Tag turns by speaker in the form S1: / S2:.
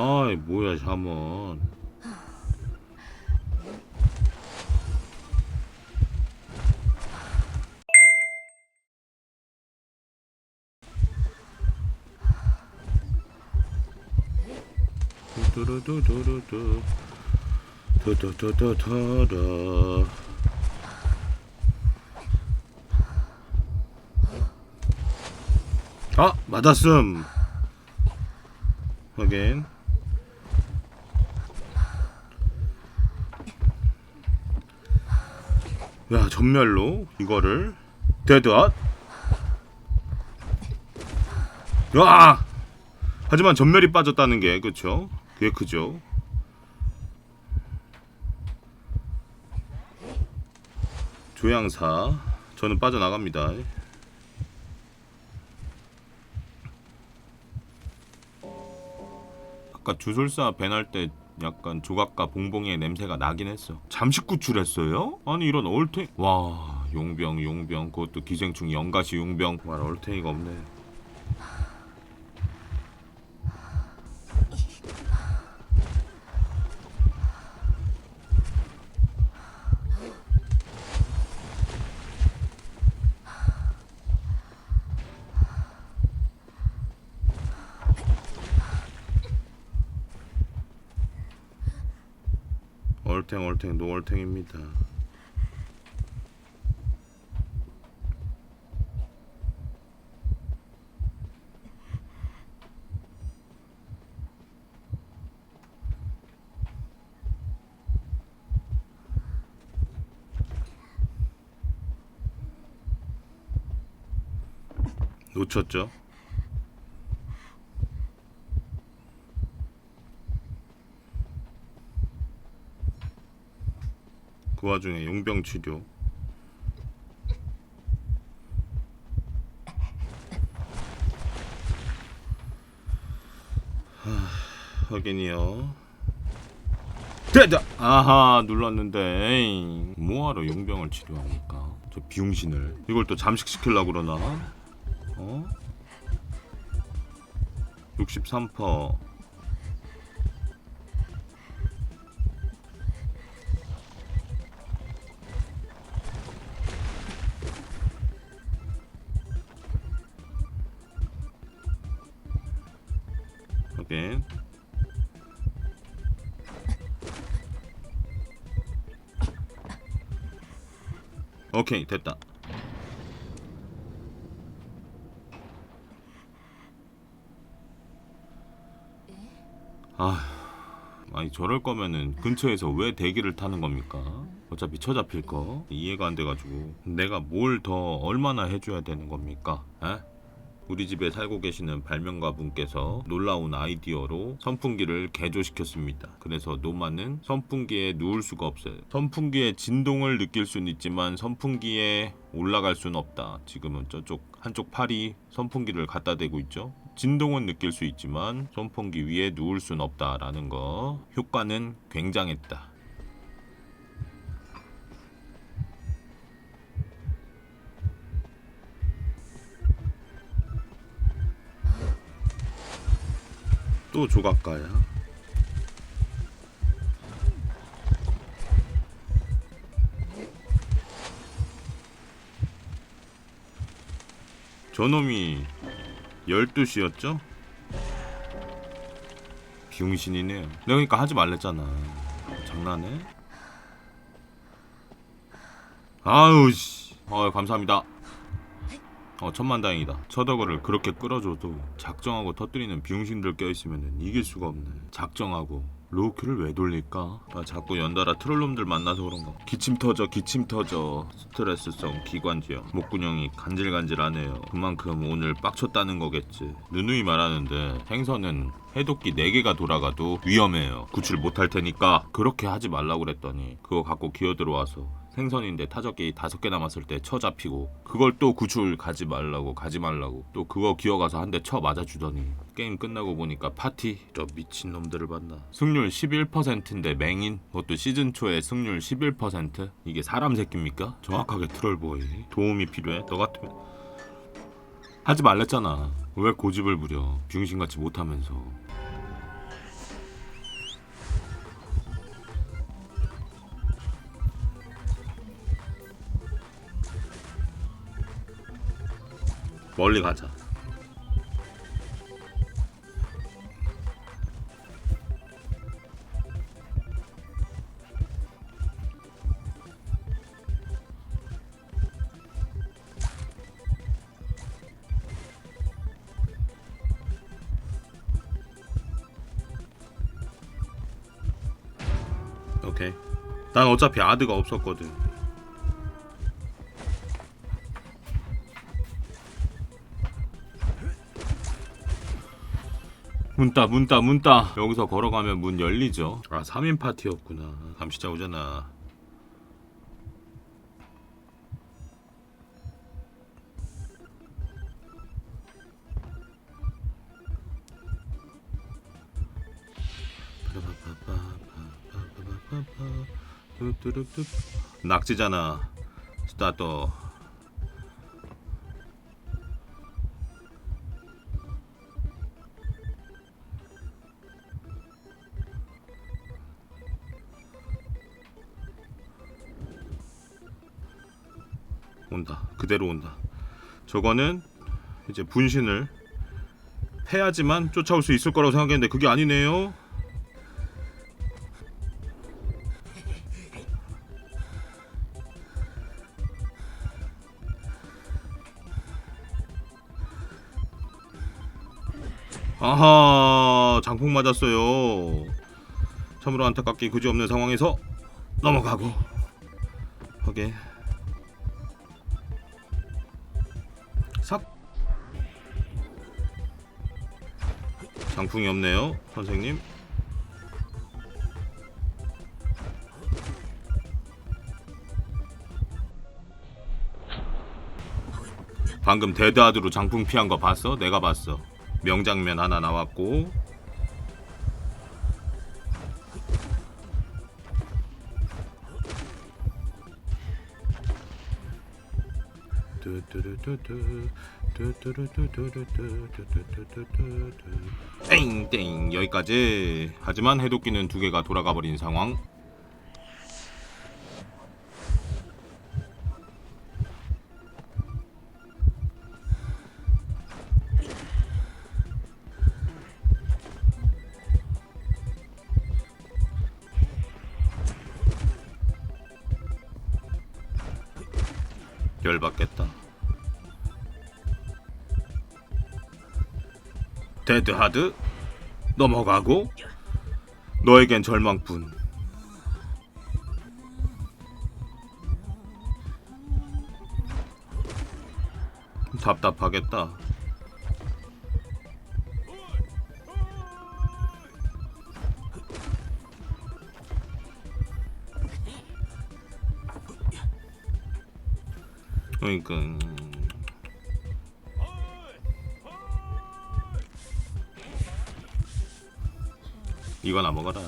S1: 아이 뭐야 샤먼 두두두두두두. 두두두두두두. 아 맞았음. 확인 야 전멸로 이거를 데드앗 와 하지만 전멸이 빠졌다는 게 그쵸? 그게 크죠. 조향사. 저는 빠져나갑니다. 아까 주술사 밴할 때 약간 조각가 봉봉이의 냄새가 나긴 했어. 잠식 구출했어요? 아니 이런 얼탱 와 용병 용병 그것도 기생충 영가시 용병 말 얼탱이가 없네. 얼탱 얼탱 노얼탱입니다. 놓쳤죠? 그 와중에 용병 치료. 하, 확인이요. 됐다. 아하 눌렀는데. 뭐하러 용병을 치료합니까? 저 비용신을 이걸 또 잠식시키려고 그러나? 어? 63%. 확인. 오케이 됐다. 아, 아니 저럴 거면은 근처에서 왜 대기를 타는 겁니까? 어차피 쳐잡힐 거 이해가 안 돼가지고 내가 뭘 더 얼마나 해줘야 되는 겁니까? 에? 우리 집에 살고 계시는 발명가 분께서 놀라운 아이디어로 선풍기를 개조시켰습니다. 그래서 노마는 선풍기에 누울 수가 없어요. 선풍기의 진동을 느낄 수는 있지만 선풍기에 올라갈 수는 없다. 지금은 저쪽 한쪽 팔이 선풍기를 갖다 대고 있죠. 진동은 느낄 수 있지만 선풍기 위에 누울 수는 없다라는 거. 효과는 굉장했다. 또 조각가야. 저놈이 12시였죠? 비용신이네요. 내가 그러니까 하지 말랬잖아. 장난해? 아우 씨. 어 감사합니다. 어 천만다행이다. 처더거를 그렇게 끌어줘도 작정하고 터뜨리는 비용신들 껴있으면 이길 수가 없네. 작정하고 로우큐를 왜 돌릴까? 아, 자꾸 연달아 트롤놈들 만나서 그런가? 기침 터져 기침 터져 스트레스성 기관지염 목구멍이 간질간질하네요. 그만큼 오늘 빡쳤다는 거겠지. 누누이 말하는데 생선은 해독기 4개가 돌아가도 위험해요. 구출 못할 테니까 그렇게 하지 말라고 그랬더니 그거 갖고 기어 들어와서 생선인데 타적기 다섯 개 남았을 때 쳐 잡히고 그걸 또 구출 가지 말라고 가지 말라고 또 그거 기어가서 한 대 쳐 맞아주더니 게임 끝나고 보니까 파티? 저 미친 놈들을 봤나. 승률 11%인데 맹인? 그것도 시즌 초에 승률 11% 이게 사람 새끼입니까? 정확하게 트롤보이. 도움이 필요해? 너 같으면. 하지 말랬잖아. 왜 고집을 부려? 병신같이 못하면서 멀리 가자. 난 어차피 아드가 없었거든. 문따 문따 문따 여기서 걸어가면 문 열리죠. 아 3인 파티였구나. 감시자 오잖아. 낙지잖아. 스타트 온다. 그대로 온다. 저거는 이제 분신을 해야지만 쫓아올 수 있을 거라고 생각했는데 그게 아니네요. 아하 장풍 맞았어요. 참으로 안타깝게 그지없는 상황에서 넘어가고. 오케 장풍이 없네요 선생님. 방금 데드하드로 장풍 피한 거 봤어? 내가 봤어. 명장면 하나 나왔고 땡땡. 여기까지. 하지만 해독기는 두 개가 돌아가 버린 상황. 열받겠다 데드하드 넘어가고 너에겐 절망뿐. 답답하겠다. 그러니까 이거나 먹어라